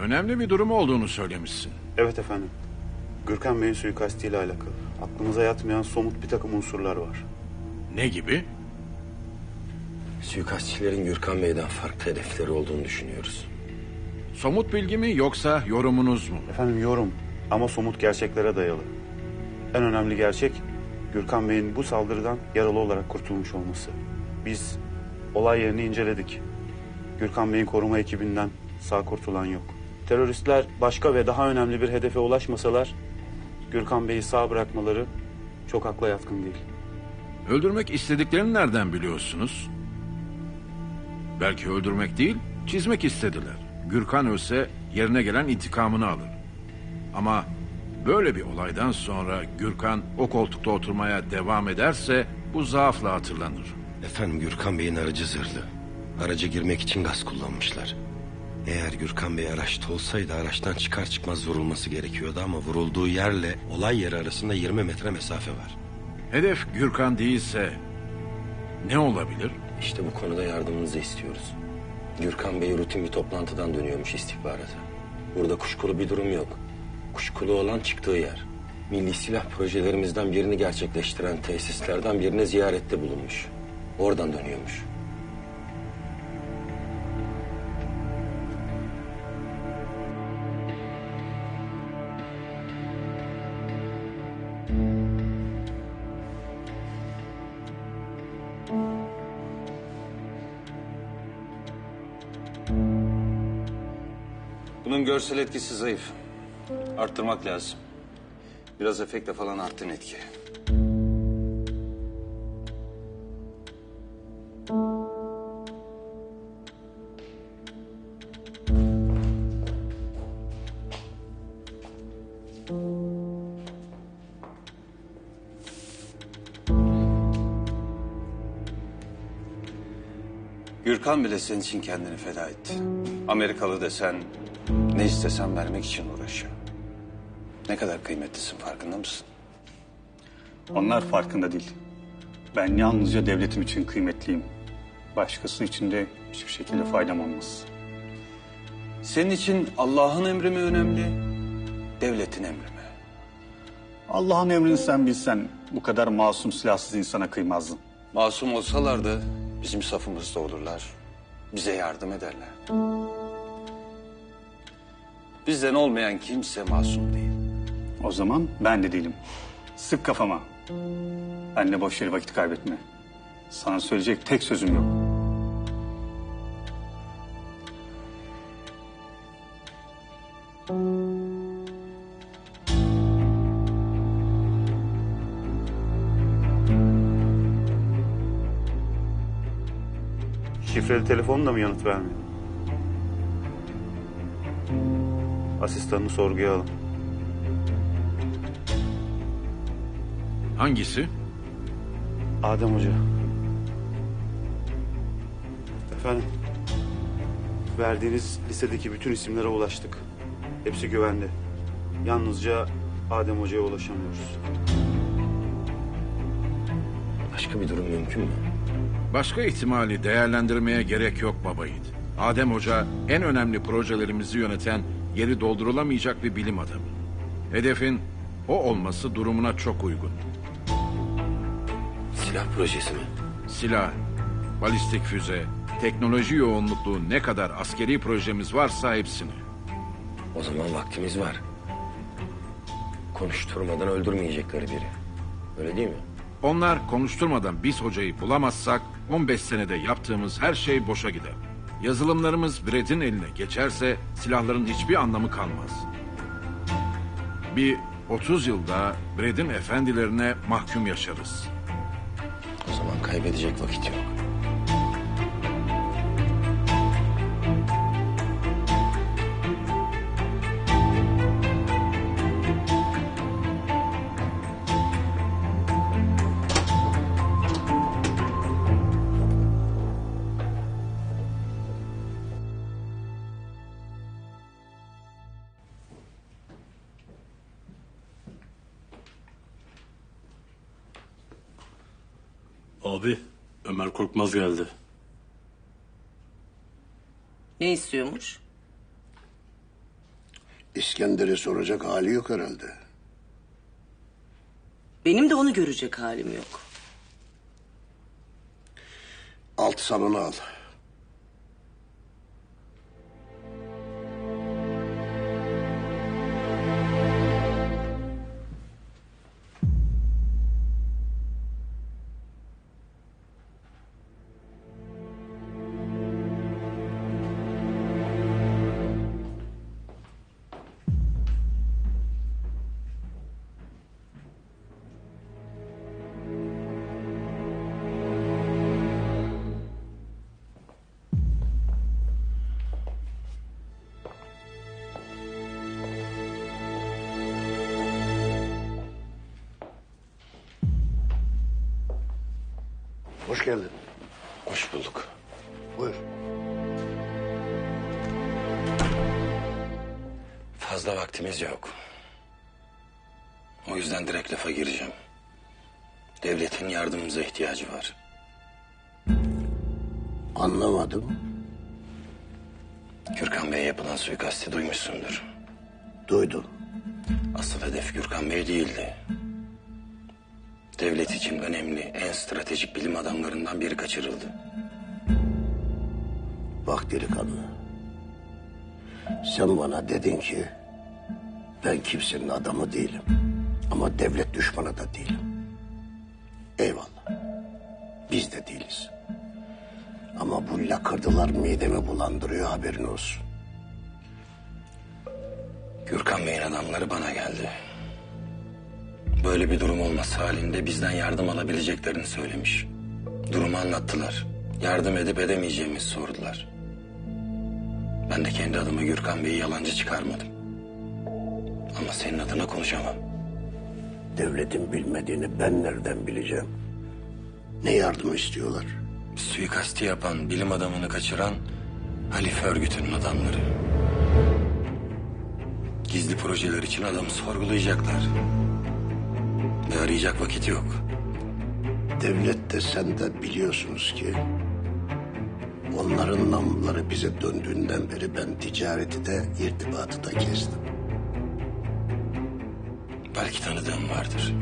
Önemli bir durum olduğunu söylemişsin. Evet efendim. Gürkan Bey'in suikastiyle alakalı. Aklımıza yatmayan somut bir takım unsurlar var. Ne gibi? Suikastçilerin Gürkan Bey'den farklı hedefleri olduğunu düşünüyoruz. Somut bilgi mi yoksa yorumunuz mu? Efendim yorum ama somut gerçeklere dayalı. En önemli gerçek Gürkan Bey'in bu saldırıdan yaralı olarak kurtulmuş olması. Biz olay yerini inceledik. Gürkan Bey'in koruma ekibinden sağ kurtulan yok. Teröristler başka ve daha önemli bir hedefe ulaşmasalar Gürkan Bey'i sağ bırakmaları çok akla yatkın değil. Öldürmek istediklerini nereden biliyorsunuz? Belki öldürmek değil, çizmek istediler. Gürkan ölse yerine gelen intikamını alır. Ama böyle bir olaydan sonra Gürkan o koltukta oturmaya devam ederse bu zaafla hatırlanır. Efendim Gürkan Bey'in aracı zırhlı. Araca girmek için gaz kullanmışlar. Eğer Gürkan Bey araçta olsaydı araçtan çıkar çıkmaz vurulması gerekiyordu ama vurulduğu yerle olay yeri arasında 20 metre mesafe var. Hedef Gürkan değilse ne olabilir? İşte bu konuda yardımınızı istiyoruz. Gürkan Bey rutin bir toplantıdan dönüyormuş istihbarata. Burada kuşkulu bir durum yok. Kuşkulu olan çıktığı yer. Milli silah projelerimizden birini gerçekleştiren tesislerden birine ziyarette bulunmuş. Oradan dönüyormuş. Bunun görsel etkisi zayıf. Arttırmak lazım. Biraz efektle falan arttın etki. Gürkan bile senin için kendini feda etti. Amerikalı desen, ne istesen vermek için uğraşıyor. Ne kadar kıymetlisin farkında mısın? Onlar farkında değil. Ben yalnızca devletim için kıymetliyim. Başkası için de hiçbir şekilde faydam olmaz. Senin için Allah'ın emri mi önemli, devletin emri mi? Allah'ın emrini sen bilsen bu kadar masum silahsız insana kıymazdın. Masum olsalardı bizim safımızda olurlar. Bize yardım ederler. Bizden olmayan kimse masum değil. O zaman ben de değilim. Sık kafama. Benle boş yere vakit kaybetme. Sana söyleyecek tek sözüm yok. Şifreli telefonun da mı yanıt vermiyor? Asistanını sorguya alın. Hangisi? Adem Hoca. Efendim, verdiğiniz listedeki bütün isimlere ulaştık. Hepsi güvende. Yalnızca Adem Hoca'ya ulaşamıyoruz. Başka bir durum mümkün mü? Başka ihtimali değerlendirmeye gerek yok baba yiğit. Adem Hoca en önemli projelerimizi yöneten yeri doldurulamayacak bir bilim adamı. Hedefin o olması durumuna çok uygun. Silah projesi mi? Silah, balistik füze, teknoloji yoğunluklu ne kadar askeri projemiz varsa hepsini. O zaman vaktimiz var. Konuşturmadan öldürmeyecekleri biri. Öyle değil mi? Onlar konuşturmadan biz hocayı bulamazsak 15 senede yaptığımız her şey boşa gider. Yazılımlarımız Brett'in eline geçerse silahların hiçbir anlamı kalmaz. Bir 30 yılda Brett'in efendilerine mahkum yaşarız. O zaman kaybedecek vakit yok. Abi, Ömer Korkmaz geldi. Ne istiyormuş? İskender'e soracak hali yok herhalde. Benim de onu görecek halim yok. Alt salonu al. Geldin. Hoş bulduk. Buyur. Fazla vaktimiz yok. O yüzden direkt lafa gireceğim. Devletin yardımımıza ihtiyacı var. Anlamadım. Gürkan Bey'e yapılan suikasti duymuşsundur. Duydum. Asıl hedef Gürkan Bey değildi. Devlet için önemli, en stratejik bilim adamlarından biri kaçırıldı. Bak delikanlı. Sen bana dedin ki ben kimsenin adamı değilim. Ama devlet düşmanı da değilim. Eyvallah. Biz de değiliz. Ama bu lakırdılar midemi bulandırıyor haberin olsun. Gürkan Bey'in adamları bana geldi. Böyle bir durum olması halinde bizden yardım alabileceklerini söylemiş. Durumu anlattılar. Yardım edip edemeyeceğimizi sordular. Ben de kendi adıma Gürkan Bey'i yalancı çıkarmadım. Ama senin adına konuşamam. Devletin bilmediğini ben nereden bileceğim? Ne yardım istiyorlar? Suikasti yapan, bilim adamını kaçıran Halife örgütünün adamları. Gizli projeler için adamı sorgulayacaklar. Ve arayacak vakit yok. Devlet de sen de biliyorsunuz ki onların namluları bize döndüğünden beri ben ticareti de irtibatı da kestim. Belki tanıdığım vardır.